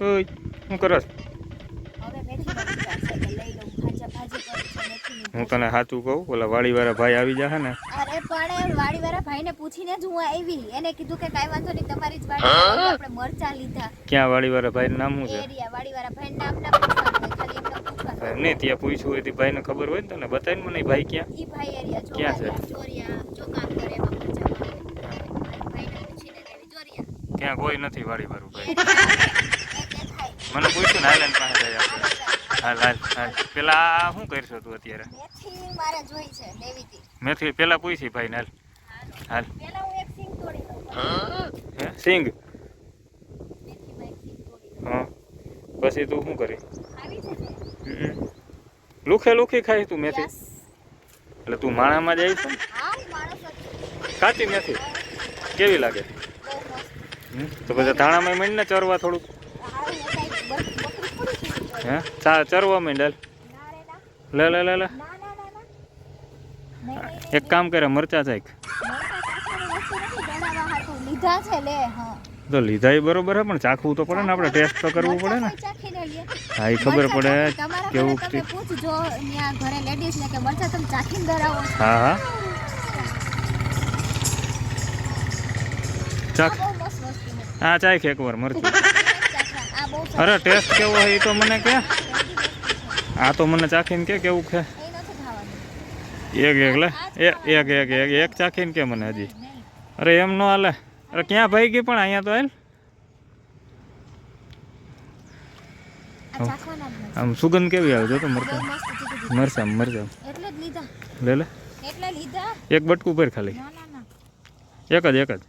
ઓય શું કરસ હું તને સાચું કહું ઓલા વાડીવાળા ભાઈ આવી જશે ને. અરે પણ વાડીવાળા ભાઈને પૂછીને જ હું આવી. એને કીધું કે કાંઈ વાંધો નહીં તમારી જ વાડી આપણે મરચા લીધા. ક્યાં વાડીવાળા ભાઈનું નામ શું છે? એરિયા વાડીવાળા ભાઈ નામ ના ખાલી એમને ત્યાં પૂછ્યું હોય તો ભાઈને ખબર હોય ને તને બતાવીને મને ભાઈ ક્યાં. ઈ ભાઈ એરિયા ક્યાં છે? ચોરિયા એમાં મરચા ચોરિયા ક્યાં કોઈ નથી વાડીવાળું ભાઈ. મને પૂછ્યું ને હાઈલેન્ડ પાસે આપણે. હાલ હાલ હાલ. પેલા શું કરશો તું અત્યારે? મેથી જોઈ પેલા પૂછી ભાઈ ને હાલ. હાલ સિંગ હે? પછી તું શું કરી. લુખે લુખી ખાઈ તું મેથી. એટલે તું માણામાં જાય છે. કાચી મેથી. કેવી લાગે? તો પછી ધાણામાં મળીને ચરવા થોડુંક હા હું કાંઈ બક- બકરી થોડી છું તો. હે? ચા ચરવા માંડ હાલ ના રે ના લે લે લે લે. એક કામ કરે મરચા ચાખ લીધા છે લે હા તો લીધા એ બરોબર હે પણ ચાખવું તો પડે ને આપણે ટેસ્ટ તો કરવું પડે ને. હા એ ખબર પડે કેવું પૂછજો ઘરે લેડીઝ ને કે મરચાં તમે ચાખીને ધરાવો. હા હા. ચાખ. હા ચાખ એકવાર મરચું ચાખવા. આ બહુ સરસ. અરે ટેસ્ટ કેવો હોય એ તો મને કે. આ તો મને ચાખીને કે કેવું છે. એક એક લે. એક એક એક એક ચાખીને કે મને હજી. અરે એમ ન હાલે. અરે ક્યાં ભાઈ ગઈ પણ અહીંયા તો હાલ. આમ સુગંધ કેવી આવે જો તો મરચા. મરચાં મરચાં. એટલે જ લીધા. લે લે. એક બટકું ભર ખાલી. એક જ એક જ.